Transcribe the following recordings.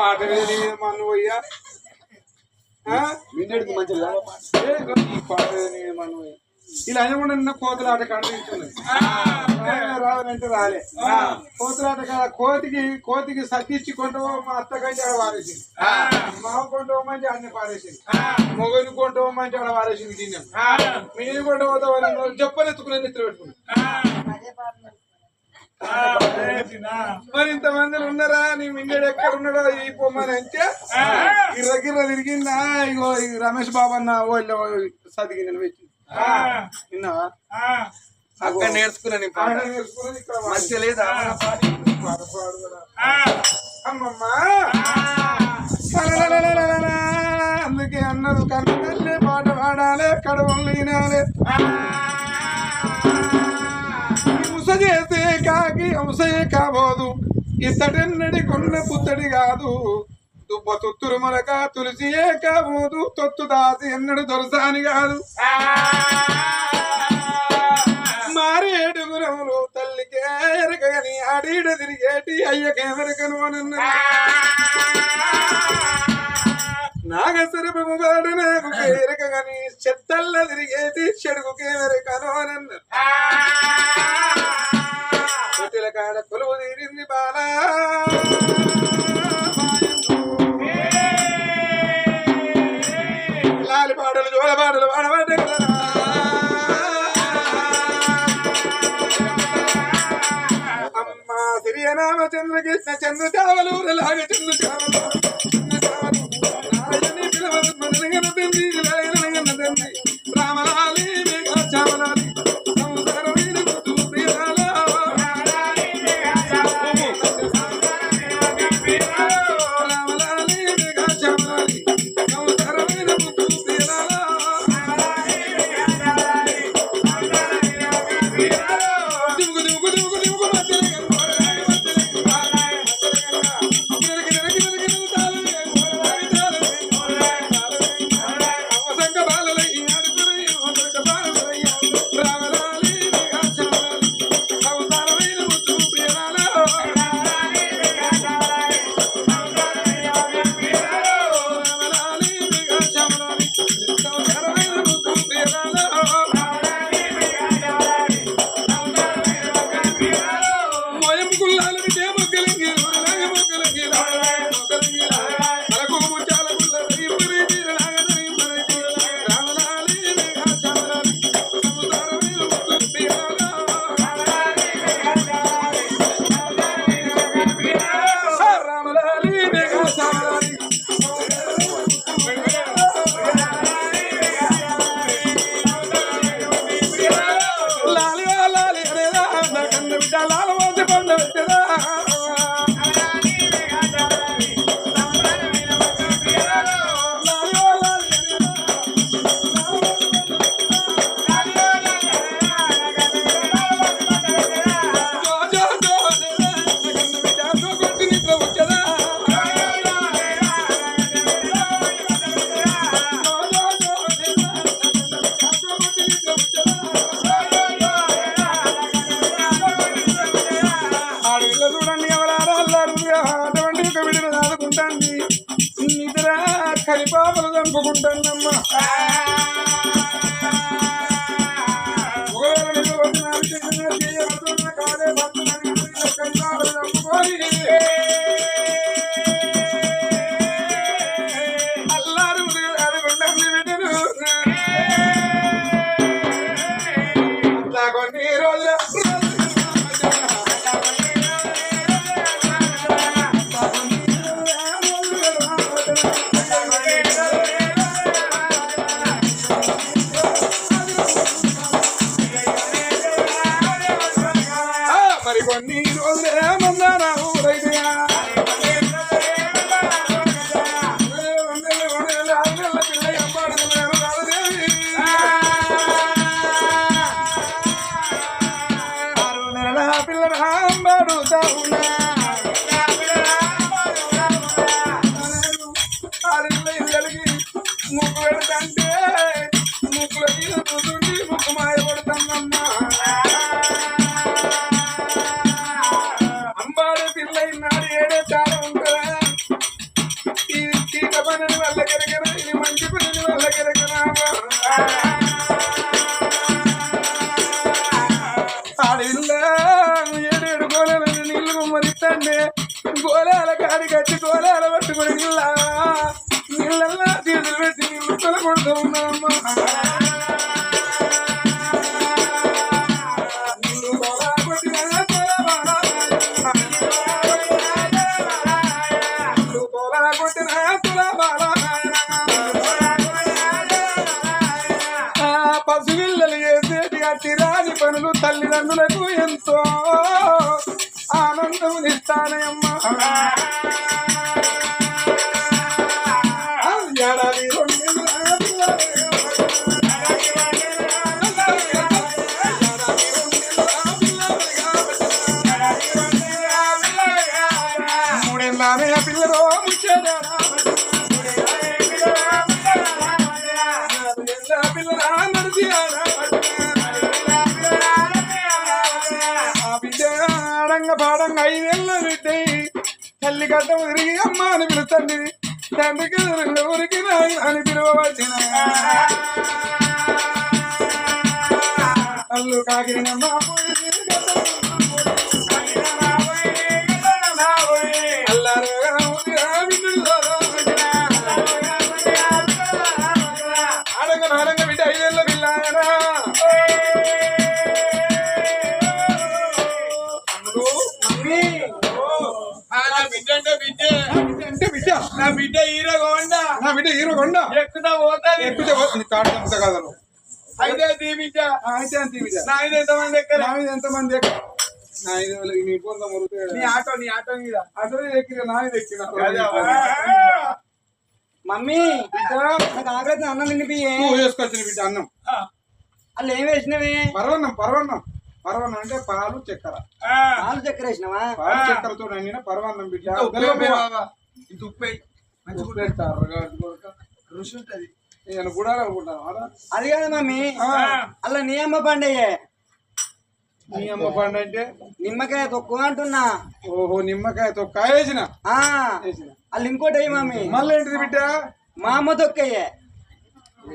పాట మన్ను పోయ్యా? నిన్నటికి ఈ పాట వేడి మన్ను పోయ్యా? ఇలా అనకుండా నిన్న కోతులాట రావాలంటే రాలే. కోతులాట కాడ కోతికి కోతికి సత్తిచ్చి కొంటవో మా అత్త కంటే ఆడ వారేసింది మావ కొంటవో మంచి అన్ని పారేసింది. మొగని కొంటవో మంచి ఆడ వారేసింది తిన్నాం మీరు కొంట పోతావు చెప్పనెత్తుకునే నిద్ర పెట్టుకున్నాం మరి ఇంతమంది ఉన్నారా? నీ మింగడు ఎక్కడ ఉన్నాడో ఈ పొమ్మని అంటే? గిర్ర గిర్ర తిరిగిందా? ఇగో ఈ రమేష్ బాబు అన్న వాళ్ళు సదిగి నేను పెట్టి. విన్నావా? అక్కడ నేర్చుకున్నా నీ పాట. వాడు. మంచిగా లేదా. అందుకే అన్నారు కన్ను తల్లి పాట పాడాలి కడవలు వినాలి చేసే కాకి హింసయే కాబోదు ఇతడెన్నడి కొన్న పుత్తడి కాదు. దుబ్బ తొత్తురు మొలక తులసియే కాబోదు తొత్తు దాసి ఎన్నడు దొరసాని కాదు. మారేడు గురములు తల్లికే ఎరగని ఆడీడ తిరిగేటి అయ్యకెవరికను అనన్న. నాగసరపు వాడు నాకు ఎరగని చెత్తల్ల తిరిగేటి చెడుకు అనన్న. కొట్టిల కాడ కొలువు తీరింది బాలా. లాలి పాటలు జోల పాటలు పాడబడ్డే అమ్మ సిరియనామ చంద్రకృష్ణ చంద్ర చావలూరు లాగ చంద్ర చావలు చంపుకుంటానమ్మా మరి కొన్ని రోజులే మందారా ఊరైనా. పిల్ల అమ్మాడుతున్నారు రామదేవి ఆరు నెలల గుమ్మరిస్తండే గోళాల కాడి కట్టి గోళాల పట్టుకుని నీళ్ళ నీళ్ళల్లా చేతులు పెట్టి నీళ్ళు తొలగొడుతూ ఉన్నామ్మా నీళ్ళు పసిపిల్లలు చేసేటి అట్టి రాని పనులు తల్లిదండ్రులకు ఎంతో ఆనందం ఇస్తానమ్మా ఏడాది రెండు మూడేళ్ళనే పిల్లలు ముచ్చేదా ఐదేళ్ళ బిడ్డ తల్లి గడ్డ తిరిగి అమ్మ అని పిలుస్తుంది. తండ్రికి రెండు ఊరికి నాయన అని పిలువబడిన అల్లు కాకిరినమ్మ అంటే నా బిడ్డ. హీరో కొండ నా బిడ్డ హీరో కొండ. ఎక్కుతా పోతాది ఎక్కితే పోతుంది కాడు అయితే నా ఇది ఎంతమంది ఎక్కరా నా మీద ఎంతమంది నా వేలకి నీ పొంద నీ ఆటో నీ ఆటో మీద. ఎక్కిన నా ఎక్కిన. మమ్మీ నాకు అన్నం తినిపియే నువ్వు బిడ్డ అన్నం. వాళ్ళు ఏం వేసినవి? పరవన్నం పరవన్నం. పరవన్నం అంటే పాలు చక్కెర. ఆ, పాలు చక్కెర వేసినవా? పాలు చక్కెరతో నిండిన పరవన్నం బిడ్డ. ఇంత ఉప్పు గాజు కొరక. రుచి ఉంటది. నేను కూడా అనుకుంటాను అది కాదు మమ్మీ ఆ, అలా నీ అమ్మ పండయ్యే. నీ అమ్మ పండు అంటే? నిమ్మకాయ తక్కువ అంటున్నా. ఓహో నిమ్మకాయ తొక్క. వేసిన. ఆ. వేసిన వాళ్ళు ఇంకోటి అయ్యి మమ్మీ మళ్ళీ ఏంటిది బిడ్డ? మా అమ్మ తొక్కయ్యే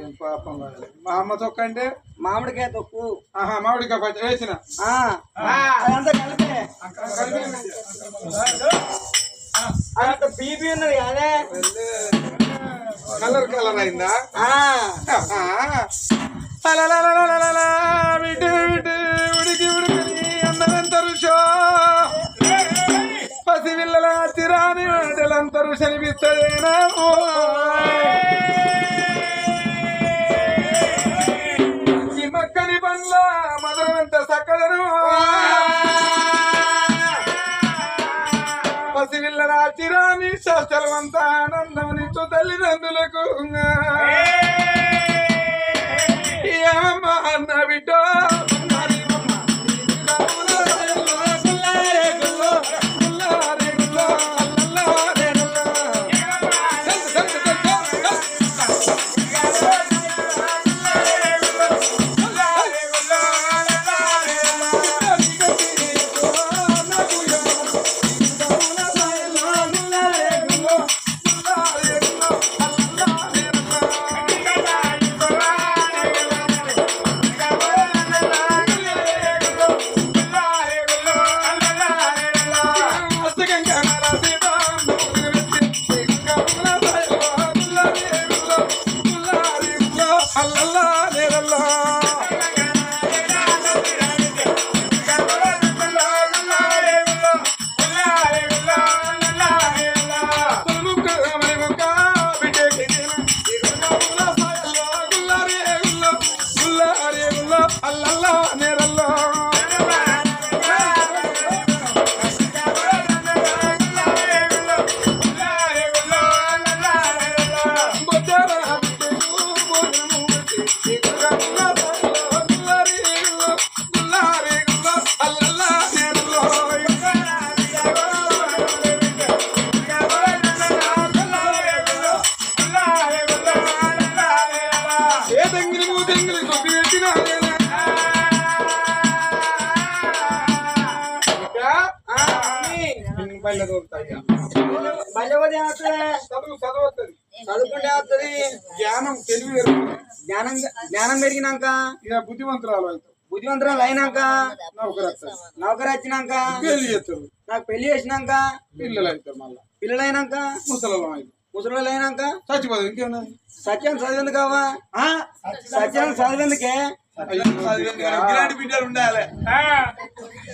ఏం పాపం కాదు. మా అమ్మ తొక్క అంటే? మామిడికాయ తొక్కు. ఆహా మామిడికాయ పచ్చడి. వేసిన అదంతా బీపీ ఉన్నది అదే. కలర్ కలర్ అయిందా? విడు విడు, ఉడికి ఉడికి అన్నదంత రుషో. పసిపిల్లల చిరాని వాటలంత రుషనిపిస్తదేనా. చిరాని శాస్త్రవంత ఆనందం నిచ్చు తల్లిదండ్రులకు. আল্লাহ వస్తుంది చదువు చదవద్దు చదువుకుంటే వస్తుంది జ్ఞానం తెలివి పెరుగుతుంది. జ్ఞానం జ్ఞానం పెరిగినాక ఇక బుద్ధిమంతురాలు అవుతావు బుద్ధివంతరాలు అయినాక నౌకరు వస్తుంది నౌకరు వచ్చినాక పెళ్ళి చేస్తారు నాకు పెళ్ళి చేసినాక పిల్లలు అవుతారు మళ్ళా. పిల్లలు అయినాక ముసలం అవుతారు ముసలి అయినాక చచ్చిపోదు ఇంకేమున్నది సత్యం చదివేందుకు కావా సత్యం చదివేందుకే బిడ్డలు ఉండాలి.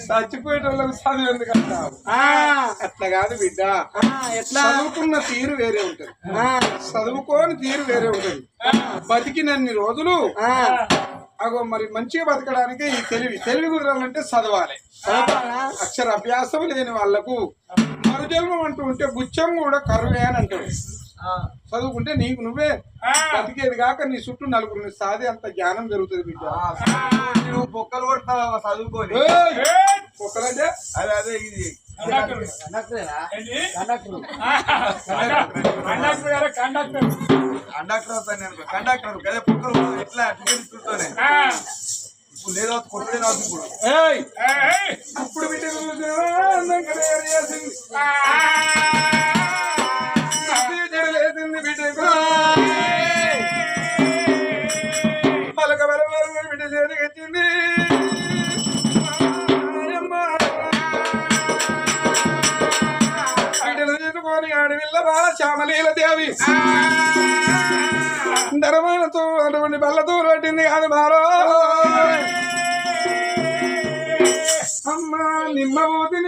చచ్చిపోయేటోళ్ళకి చదువు ఎందుకు అంటావు? అట్లా కాదు బిడ్డ. ఎట్లా? చదువుకున్న తీరు వేరే ఉంటది. చదువుకోని తీరు వేరే ఉంటది. బతికినన్ని రోజులు ఆ, అగో మరి మంచిగా బతకడానికి ఈ తెలివి తెలివి కుదరాలంటే చదవాలి? అక్షర అభ్యాసం లేని వాళ్ళకు మరుజన్మం అంటూ ఉంటే బుచ్చం కూడా కరువే అని అంటాడు. చదువుకుంటే నీకు నువ్వే బతికేది కాక నీ చుట్టూ నలుగురిని సాధి అంత జ్ఞానం పెరుగుతుంది బిడ్డ. నువ్వు బొక్కలు కొడతావా చదువుకొని? ఏయ్! ఒక్కరంటే అదే అదే ఇది. కండక్టర్. అవుతాను నేను కండక్టర్ అదే బొక్కలు. ఎట్లా? టికెట్ చూస్తూనే ఇప్పుడు లేదు కొట్టడే రాదు ఇప్పుడు. బిడ్డ పలక బిడ్డ చేతికెత్తింది. అమ్మ. బిడ్డను అడవిల్ల బాల శ్యామలీల దేవి ధరమానతో అటువంటి బల్లతో పట్టింది కాదు నిమ్మ ఊతి